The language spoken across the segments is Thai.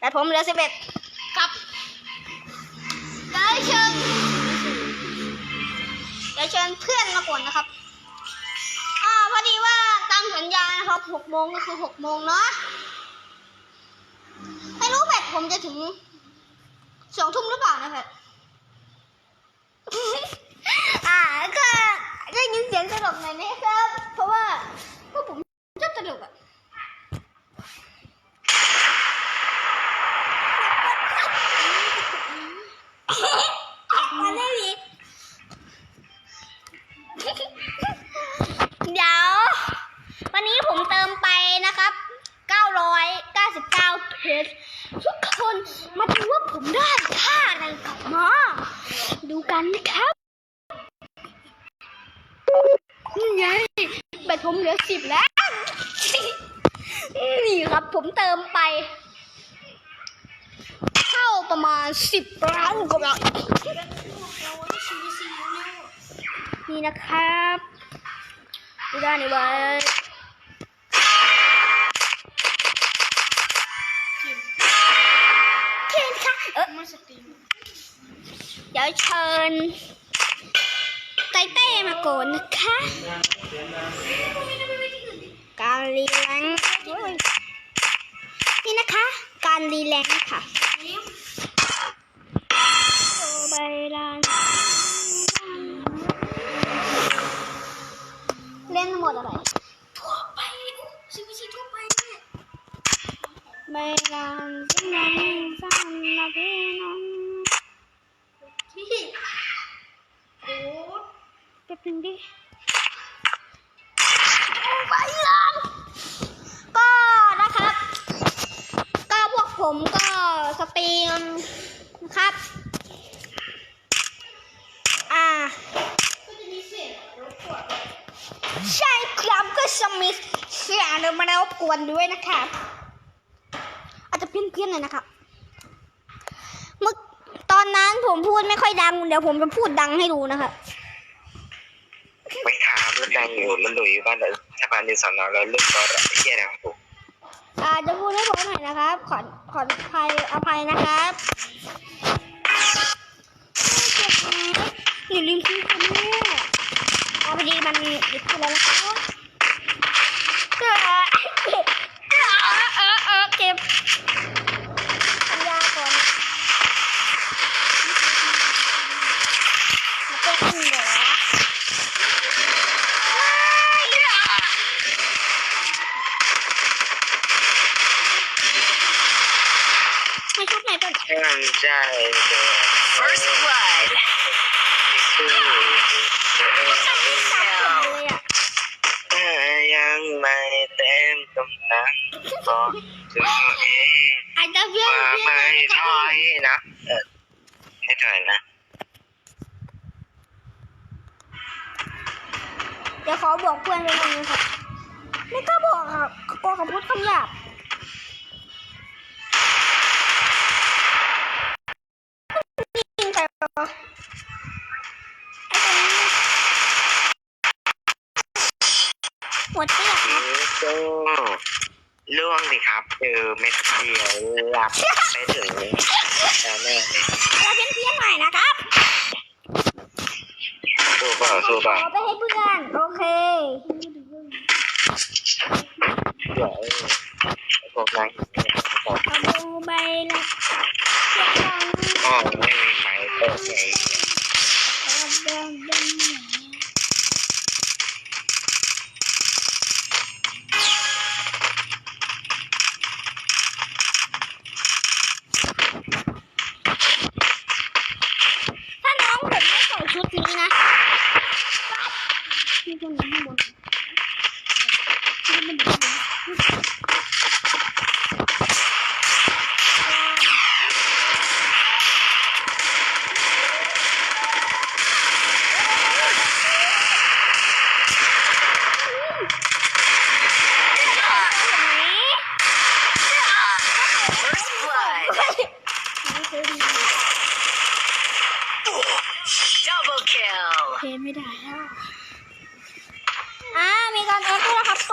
แต่ผมเหลือสิบเอ็ดกับได้เชิญเดี๋ยวเชิญเพื่อนมาก่อนนะครับอ่าพอดีว่าตามสัญญานะครับหกโมงก็คือหกโมงเนาะไม่รู้แบตผมจะถึงสองทุ่มหรือเปล่านะแบตอ่าก็ได้ยินเสียงตลกหน่อยนะครับ เพราะว่าพวกผมชอบตลกอะ เติมไป เข้าประมาณสิบล้านกว่าบาทนี่นะครับดูด้านนี้ไว้เคนค่ะเออเดี๋ยวเชิญไตเต้มาก่อนนะคะ การรีแลงค์นี่นะคะ การรีแลงค์ค่ะโอใบลานเล่นหมดอะไร ทั่วไปซีพีซีทั่วไปเนี่ยใบลานที่น้องสั้นละพี่น้องที่โอ้แป๊บนึงดิโอ้ใบลานก็นะครับ ก็พวกผมก็สตรีมนะครับ อ่า ก็จะมีเสียงรบกวน ใช่ครับก็จะมีเสียงมารบก วนด้วยนะครับอาจจะเพี้ยนๆหน่อยนะครับเมื่อตอนนั้นผมพูดไม่ค่อยดัง เดี๋ยวผมจะพูดดังให้ดูนะครับไม่ถามรถดังอยู่รถหลุยอยู่บ้านเราสะพานอยู่สอนอเราเลือกก็ไอ้เหี้ยนะครับผมอาจจะพูดให้ผมหน่อยนะครับ ขอขออภัยอภัยนะครับอย่าลืมซื้อคนนี้อาพอดีมันหยุดพูดแล้วนะครับเออเออเออเออเก็บสัญญาก่อนมาเต้นเหรอให้ First blood. ถ้ายังไม่เต็มกำลังบอกตัวเองอาจจะเพี้ยนว่าไม่ถอยนะเออไม่ถอยนะเดี๋ยวขอบอกเพื่อนไปหน่อยนะครับไม่กล้าบอกครับกลัวเขาพูดคำหยาบ เจอเม็ดเดียวหลับไปถึงแล้วแม่เราเพี้ยนเพี้ยนๆหน่อยนะครับสู้เปล่าสู้เปล่าขอไปให้เพื่อน โอเคเดี๋ยวไอ้พวกนั้นบอกเอาดูใบละเสียงดังอ๋อไม่มีไม้โต๊ะไงเ I'm gonna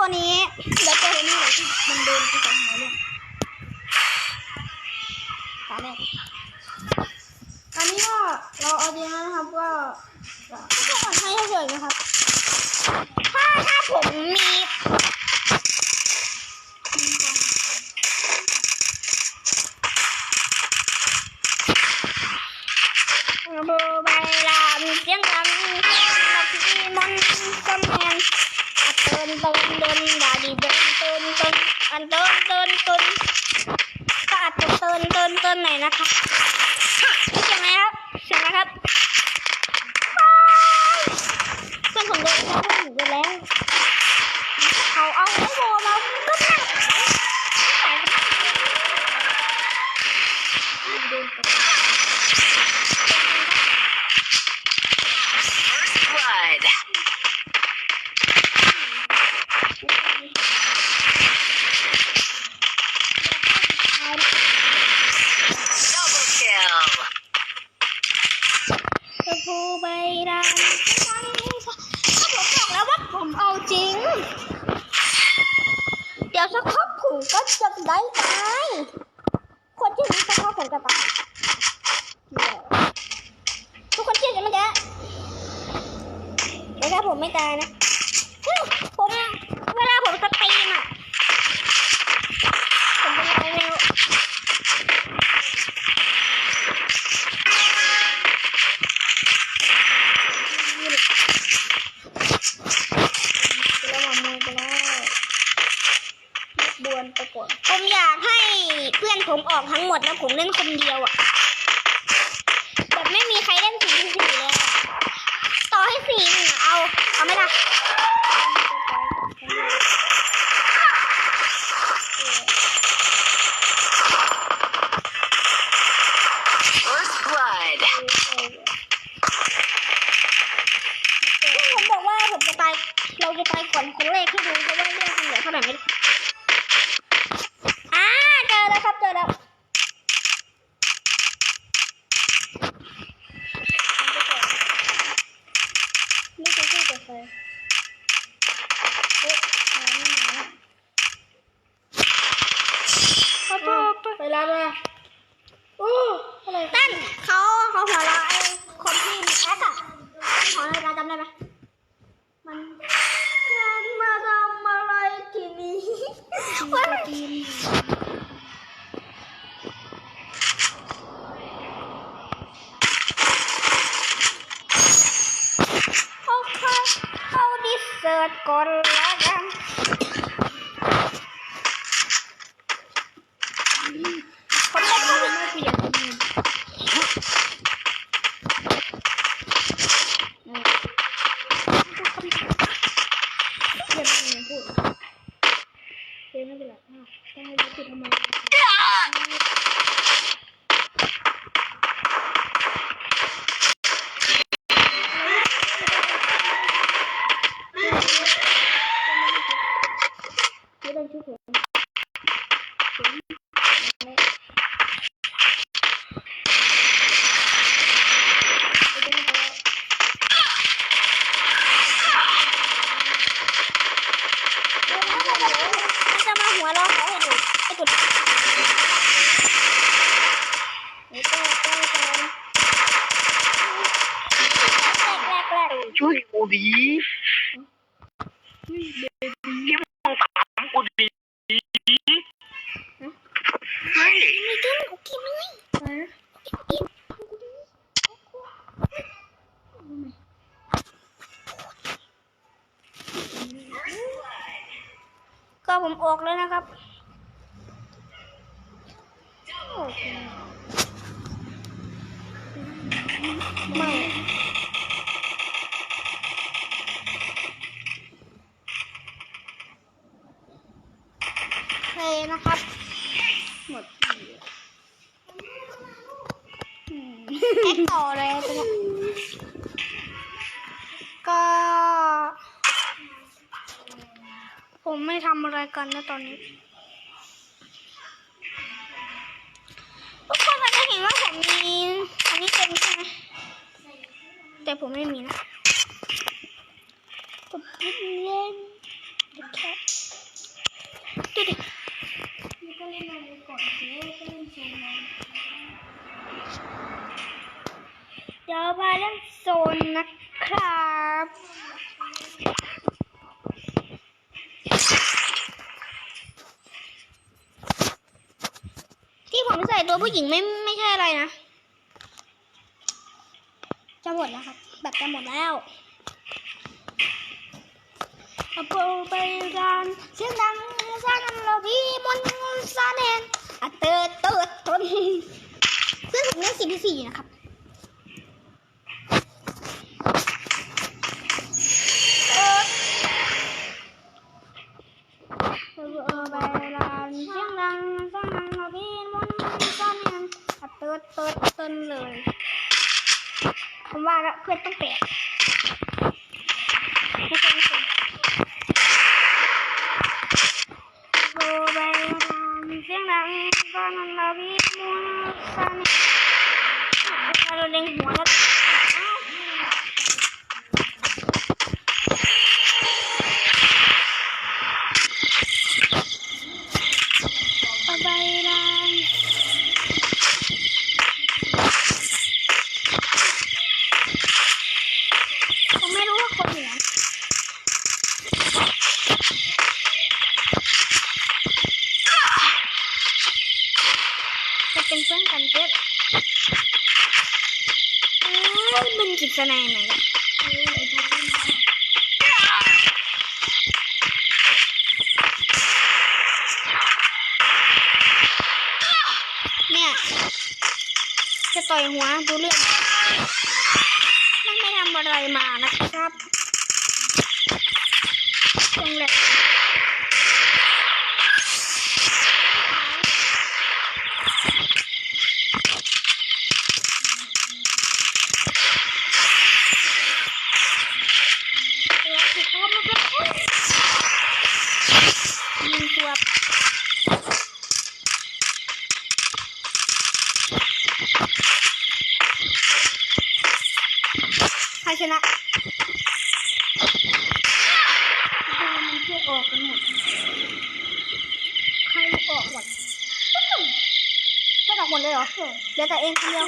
ตัวนี้แล้วตัวนี้แหละที่มันเดินที่สองหัวเลยตาแรกตันนี้ก็เราเอาดีนะครับก็ทุกคนให้เฉยนะครับ ถ้าถ้าผมมีบูใบลามเสียงดังมีมันกำแพงอัดเติมตรง dakika. ผมเวลาผมสตรีมอะ 好没啦 Bye. how this third color ช่วยกูดีที่มึงถามกูดีเฮ้ยไม่กินกูกินเลยก็ผมออกแล้วนะครับไม่ อะไรกันนะตอนนี้ทุกคนมัจะเห็นว่าผมมีอันนี้เต็มใช่ไหมแต่ผมไม่มีนะผมเล่นแค่ดูดิเล่นอค่อนเล่ย่นโซดี๋ยวมาเล่นโซนนะครับ ตัวผู้หญิงไม่ไม่ใช่อะไรนะ จะหมดแล้วครับ แบบจะหมดแล้วอาโปไปกันเสียงดังสร้างเราพี่มนต์ซาแนนอะเตอร์ดเติร์ตนซึ่งผมเล่นสี่ที่สี่นะครับ นเลยผมว่าแล้วเพื่อนต้องแปลกไม่ใช่ไม่ใช่โบไปดังเสียงดังตอนนั้นเราพี่มัวซันเราเล็งหัวแล้ว ยมันกิจนายไหนล่ะเนี่ยจะต่อยหัวดูเรื่องมันไม่ทำอะไรมานะครับตรงแหละตัวสิครับมันก็อุ๊ยยิงตัวใคร ชนะมันเพื่อออกกันหมด ใครออกหมดเพื่อนออกหมดเลยเหรอเดี๋ยวแต่เองคนเดียว